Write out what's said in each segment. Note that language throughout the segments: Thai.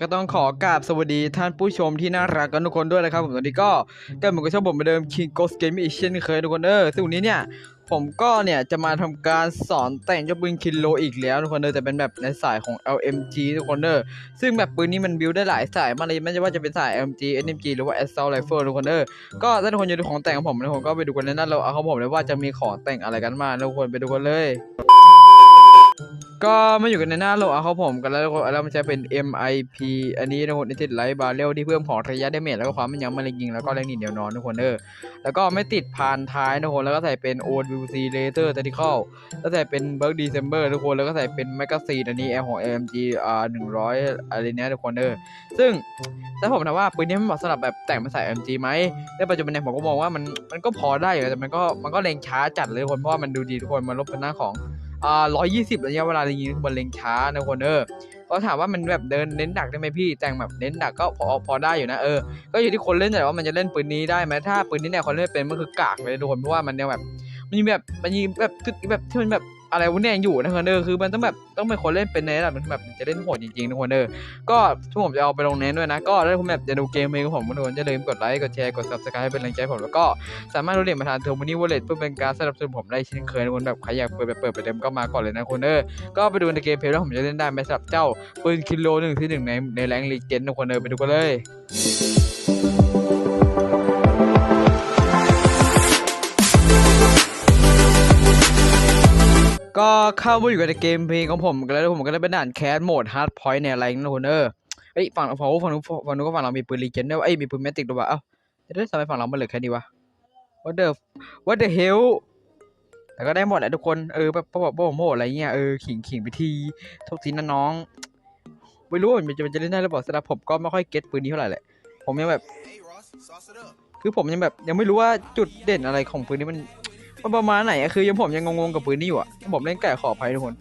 ก็ต้องขอกราบสวัสดีท่านผู้ชมที่น่ารักกันทุกคนด้วยนะครับผมตอนนี้ก็ก็เหมือนกับชอบผมเหมือนเดิม King Ghost Game อีกเช่นเคยทุกคนเออซึ่งวันนี้เนี่ย ผมก็เนี่ยจะมาทำการสอนแต่งเจ้าปืนคินโลอีกแล้วทุกคนเออแต่เป็นแบบในสายของ LMG ทุกคนเออซึ่งแบบปืนนี้มันบิวได้หลายสายมากเลยไม่ว่าจะเป็นสาย LMG NMG หรือว่า Assault Rifle ทุกคนเออก็ถ้าทุกคนอยากดูของแต่งของผมนะผมก็ไปดูกันในนั้นเราเอาของผมเลยว่าจะมีของแต่งอะไรกันมาทุกคนไปดูกันเลย ก็มาอยู่กันในหน้าโลเอาครับผมกันแล้วแล้วมันจะเป็น MIP อันนี้นะคนติดไลท์บาเรลที่เพิ่มของระยะเดเมจแล้วก็ความมันยังมันเลยยิงแล้วก็แรงหนีเหนียวนอนทุกคนเออแล้วก็ไม่ติดพานท้ายทุกคนแล้วก็ใส่เป็น OWC Laser Tactical แล้วใส่เป็น Bug December ทุกคนแล้วก็ใส่เป็นแมกกาซีนอันนี้ L ของ AMG อ่า100อะไรเนี้ยทุกคนเออซึ่งถ้าผมถามว่าปืนนี้มันเหมาะสำหรับแบบแต่งมาใส่ AMG ไหมในปัจจุบันเนี่ยผมก็มองว่ามันมันก็พอได้อยู่แต่มันก็มันก็เล็งช้าจัดเลยทุกคนเพราะว่ามันดูดีทุกคนมันลบเป็นหน้าของ อ่าร้อยยี่สิบระยะเวลาในยิงบอลเล็งช้านะคนเออก็ถามว่ามันแบบเดินเน้นหนักได้ไหมพี่แต่งแบบเน้นหนักก็พอพอได้อยู่นะเออก็อยู่ที่คนเล่นแต่ว่ามันจะเล่นปืนนี้ได้ไหมถ้าปืนนี้เนี่ยคนเล่นเป็นมันคือกากเลยทุกคนเพราะว่ามันยังแบบมันมีแบบมันมีแบบคือแบบที่มันแบบ อะไรวะเนี่ยอยู่นะคนเออคือมันต้องแบบต้องเป็นคนเล่นเป็นในระดับมันแบบจะเล่นโหดจริงๆทุกคนเออก็ทุกผมจะเอาไปลงเน้นด้วยนะ ก็ถ้าคุณแบบจะดูเกมเพลงของผมทุกคนจะลืมกดไลค์กดแชร์กด subscribe ให้เป็นแรงใจผมแล้วก็สามารถโดเนทมาทางเทอร์มินีวอลเล็ตเพื่อเป็นการสนับสนุนผมได้เช่นเคยนะคนแบบใครอยากเปิดแบบเปิดไปเต็มก็มาก่อนเลยนะคุณเออก็ไปดูในเกมเพลย์ว่าผมจะเล่นได้ไหมสำหรับเจ้าปืนคิโลหนึ่งที่หนึ่งในในแรงลีเจนนะคนเออไปดูกันเลย ก็เข้ามาอยู่กับในเกมเพลงของผมกันแล้วผมก็ได้เป็นด่านแคสโหมดฮาร์ดพอยต์ในอะไรนะคนเออเอ้ยฝั่งฝั่งฝั่งนู้นฝั่งนู้นก็ฝั่งเรามีปืนลีเจนด้วยเอ้ยมีปืนแมติกด้วยวะเอ้าจะได้ทำไมฝั่งเรามันเหลือแค่นี้วะ what the what the hell แต่ก็ได้หมดแหละทุกคนเออแบบบอกบอกโมอะไรเงี้ยเออขิงขิงไปทีโทุกทีนะน้องไม่รู้ว่ามันจะมันจะเล่นได้หรือเปล่าสำหรับผมก็ไม่ค่อยเก็ตปืนนี้เท่าไหร่แหละผมยังแบบ คือผมยังแบบยังไม่รู้ว่าจุดเด่นอะไรของปืนนี้มัน มันประมาณไหนอะคือยังผมยังงงๆกับปืนนี้อยู่อะผมเล่นไก่ขออภัยทุกคน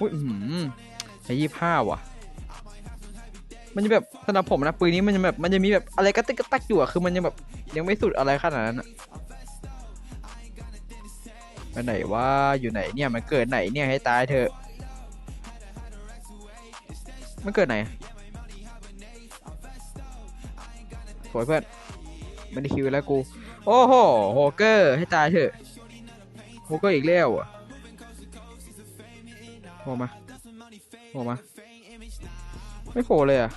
อุ้ยอืมใช้ยี่ห้าว่ะ มันจะแบบสำหรับผมนะปืนนี้มันจะแบบมันจะมีแบบอะไรกระติกกระตักอยู่อะคือมันยังแบบยังไม่สุดอะไรขนาดนั้นอะไปไหนว่าอยู่ไหนเนี่ยมันเกิดไหนเนี่ยให้ตายเถอะมันเกิดไหนสวยเพื่อน มันได้คิวแล้วกู โอ้โหโฮเกอร์ให้ตายเถอะโฮเกอร์อีกแล้วอะโผล่มาโผล่มา ไม่โผล่เลยอะ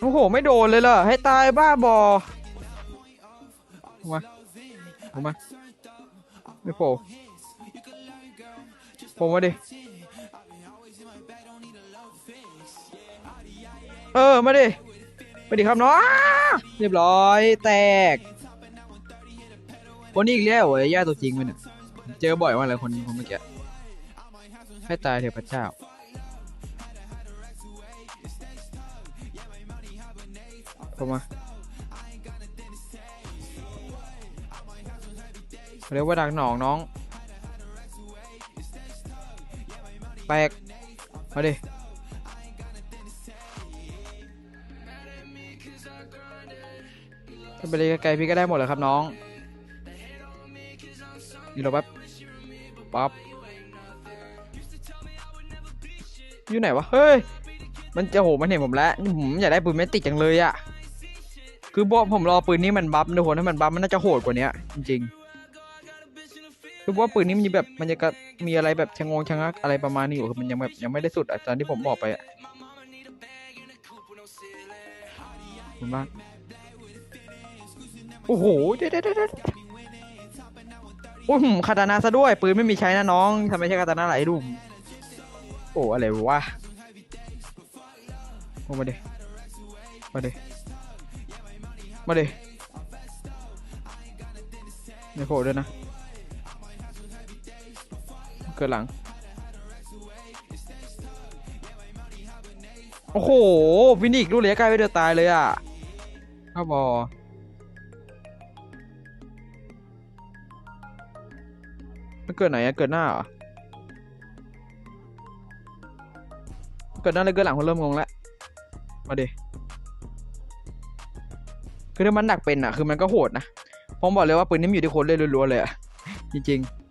โอ้โห ไม่โดนเลยเหรอ ให้ตายบ้าบอมาออกมา ไม่โผล่โผล่มาดิ เออมาดิมาดิครับน้องเรียบร้อย แตกคนนี้อีกแล้วเหรอย่าตัวจริงมันเนี่ยเจอบ่อยมากเลยคนคนเมื่อกี้ให้ตายเถอะพระเจ้าเข้ามาเขาเรียกว่าดักหนองน้อง แปลกมาดิ ถ้าไปเลยไกลๆพี่ก็ได้หมดเลยครับน้องนี่เราแป๊บปั๊บอยู่ไหนวะ เฮ้ย มันจะโหมันเห็นผมแล้วผมอยากได้ปืนเมติกจังเลยอะคือบอกผมรอปืนนี้มันบัฟทุกคนถ้ามันบัฟมันน่าจะโหดกว่านี้จริงๆ คือว่าปืนนี้มันมีแบบมันจะกะมีอะไรแบบชะงงชะงักอะไรประมาณนี้อยู่คือมันยังแบบยังไม่ได้สุดอาจารย์ที่ผมบอกไปอะขอบคุณมาก โอ้โหเด็ดเด็ดเด็ดโอ้โหคาตานาซะด้วย ปืนไม่มีใช้นะน้องทำไมใช่คาตานาไหลดุมโอ้อะไรวะโอ้มาดิมาดิมาดิม่โผล่ด้วยนะ เกิดหลัง โอ้โหวินิกลูกเหลียใกล้ไปเดือดตายเลยอะข้าบอ เกิดไหนอะเกิดหน้าเหรอเกิดหน้าเลยเกิดหลังคนเริ่มงงแล้วมาดิคือถ้ามันหนักเป็นอะคือมันก็โหดนะผมบอกเลยว่าปืนนี้มอยู่ที่คนเล่นล้วนๆเลยอะจริงๆ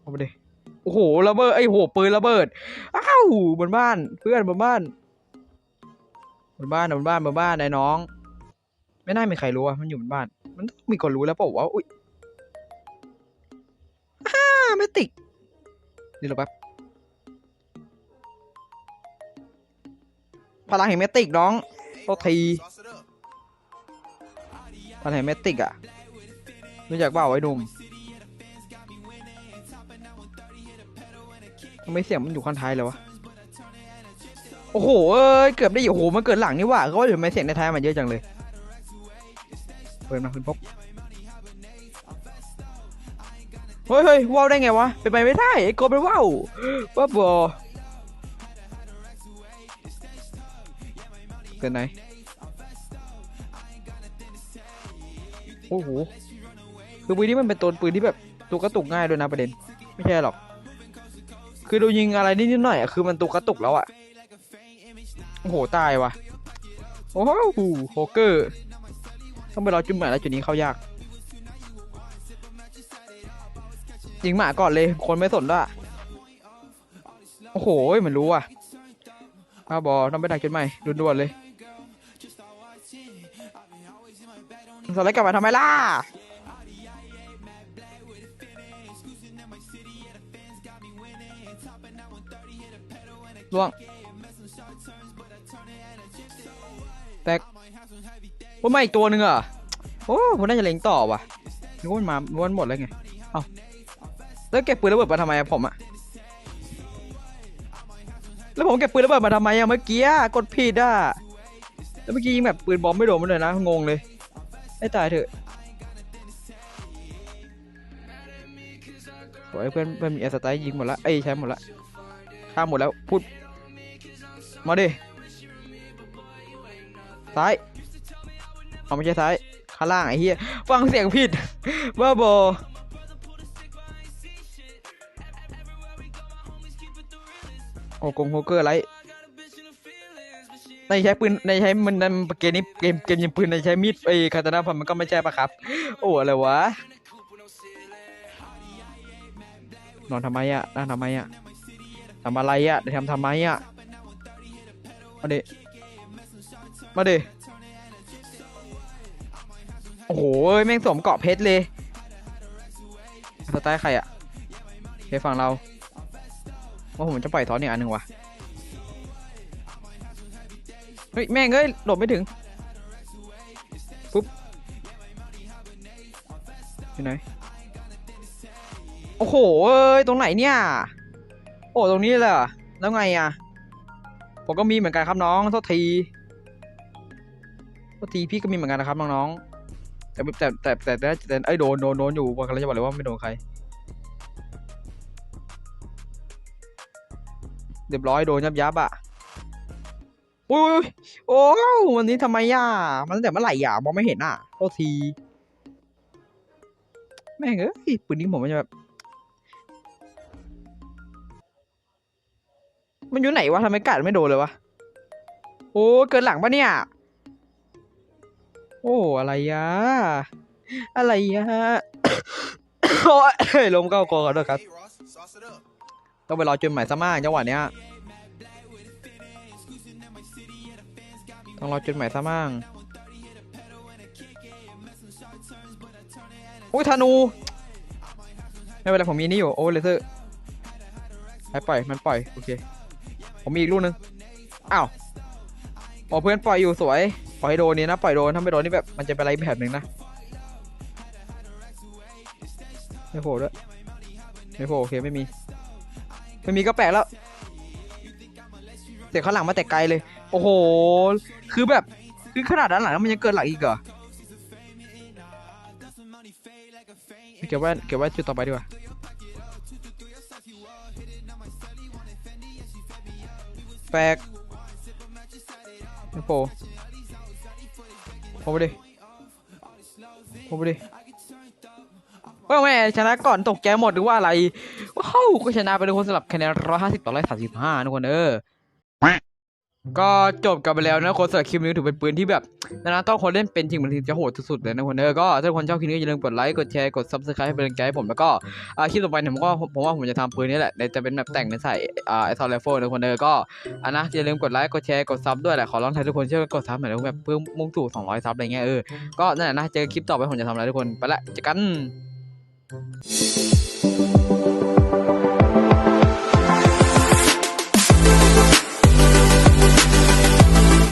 เอาไปดิโอ้โหระเบิดไอ้โหปืนระเบิดอ้าวบนบ้าน เพื่อนบนบ้านบนบ้านบนบ้านบนบ้านไอ้น้อง ไม่น่ามีใครรู้อะมันอยู่บนบ้าน มันต้องมีคนรู้แล้วเปล่าวะอุ้ย อ้าไม่ติดนี่หรอแป๊บพลังแห่งเมติกน้องโทษทีพลังแห่งเมติกอะรู้จักเปล่าไอ้หนุ่มทำไมเสียงมันอยู่ข้างท้ายเลยวะโอ้โหเอ้ยเกือบได้อยู่โอ้โหมันเกิดหลังนี่ว่าก็ว่าทำไมเสียงในท้ายมันเยอะจังเลยเปิดมาคุณพบ เฮ้ยเฮ้ยว่าวได้ไงวะ เป็นไปไม่ได้ไอ้โกเป็นว่าวว่าบอเกิดไหน โอ้โห คือปืนนี้มันเป็นตัวปืนที่แบบตัวกระตุกง่ายด้วยนะประเด็น ไม่ใช่หรอก คือดูยิงอะไรนิดหน่อยอะคือมันตัวกระตุกแล้วอะโอ้โห ตายวะโอ้โหโฮเกอร์ ต้องไปรอจุดหมายแล้วจุดนี้เข้ายาก ยิงหมาก่อนเลย คนไม่สนด้วยอะโอ้โหมันรู้อะมาบอต้องไปดักจุดใหม่ด่วนๆเลยสไลด์กลับมาทำไมล่ะล่วงแตกว่ามาอีกตัวหนึ่งอะ โอ้ผมน่าจะเล็งต่อว่ะนึกว่ามันมานึกว่ามันหมดแล้วไง เอ้า แล้วเก็บปืนระเบิดมาทำไมอะผมอะแล้วผมเก็บปืนระเบิดมาทำไมอะเมื่อกี้อะกดผิดอะแล้วเมื่อกี้ยิงแบบปืนบอมไม่โดนมันเลยนะงงเลยให้ตายเถอะโอ้ยเพื่อนเพื่อนมีแอสไตล์ยิงหมดละเอ้ยใช้หมดละฆ่าหมดแล้วพูดมาดิซ้ายเอาไม่ใช่ซ้ายข้างล่างไอ้เหี้ยฟังเสียงผิดบ้าบอ กงโฮเกอร์ไรในใช้ปืนในใช้มันนั่นเกมนี้เกมเกมยิงปืนในใช้มีดไอ้คาตานาพันมันก็ไม่ใช่ปะครับ โอ้อะไรวะ นอนทำไมอะนั่งทำไมอะทำอะไรอะทำทำไมอะมาดิมาดิโอ้โหแม่งสวมเกาะเพชรเลยสไตล์ใครอะเคฝั่งเรา ว่าผมจะปล่อยทอนอีกอันหนึ่งว่ะเฮ้ย แม่งเอ้ยหลบไม่ถึง ปุ๊บอยู่ไหน โอ้โห เอ้ย ตรงไหนเนี่ย โอ้ ตรงนี้เลยเหรอแล้วไงอะผมก็มีเหมือนกันครับน้องโทษทีโทษทีพี่ก็มีเหมือนกันนะครับน้องๆแต่แต่แต่แต่แต่แต่ไอ้ยโดนโดนโดนอยู่บอกกันแล้วจะบอกเลยว่าไม่โดนใคร เรียบร้อยโดนยับยับอะอุ้ยโอ้วันนี้ทำไมย่ามันตั้งแต่เมื่อไหร่อะมองไม่เห็นอะโทษทีแม่งเอ้ยปืนนี้ผมมันจะแบบมันอยู่ไหนวะทำไมกัดไม่โดนเลยวะโอ้เกินหลังปะเนี่ย โอ้อะไรยะอะไรยะโอ้ยลมเข้าคอขอโทษครับ ต้องไปรอจนหมายซะมากจังหวะเนี้ยต้องรอจนหมายซะมั่งอุ้ยธนู ไม่เป็นไรผมมีนี่อยู่โอ้เลเซอร์ให้ปล่อยมันปล่อยโอเค ผมมีอีกลูกนึงอ้าวอ๋อเพื่อนปล่อยอยู่สวย ปล่อยโดนนี่นะ ปล่อยโดนถ้าไม่โดนนี่แบบมันจะเป็นอะไรแบบหนึ่งนะไม่โผล่ด้วยไม่โผล่โอเคไม่มี ไม่มีก็แปลกแล้ว เสียข้างหลังมาแต่ไกลเลย โอ้โห คือแบบคือขนาดด้านหลังแล้วมันยังเกินหลังอีกเหรอ เก็บไว้เก็บไว้จุดต่อไปดีกว่าแปลกโผล่โผล่ไปดิโผล่ไปดิ ว่าแม่ชนะก่อนตกใจหมดหรือว่าอะไรว้าวก็ชนะไปทุกคนสำหรับคะแนนร้อยห้าสิบต่อร้อยสามสิบห้าทุกคนเออก็จบกันไปแล้วนะคนสำหรับคลิปนี้ถือเป็นปืนที่แบบนะต้องคนเล่นเป็นจริงมันถึงจะโหดสุดๆเลยนะคนเออก็ถ้าคนชอบคลิปนี้อย่าลืมกดไลค์กดแชร์กด subscribe ให้เป็นกำลังใจให้ผมแล้วก็อคลิปต่อไปเนี่ยผมก็ผมว่าผมจะทำปืนนี้แหละเดี๋ยวจะเป็นแบบแต่งเป็นใส่อ่าไอซอลเลฟโฟนะคนเออก็อันนะอย่าลืมกดไลค์กดแชร์กดซับด้วยแหละขอร้องทุกคนช่วยกดซับหน่อยนะแบบเพิ่มมุ่งสู่200ซับอะไรเงี้ยเออก็นั่นแหละนะเจอคลิปต่อไปผมจะทำอะไรทุกคนไปละเจอกัน Música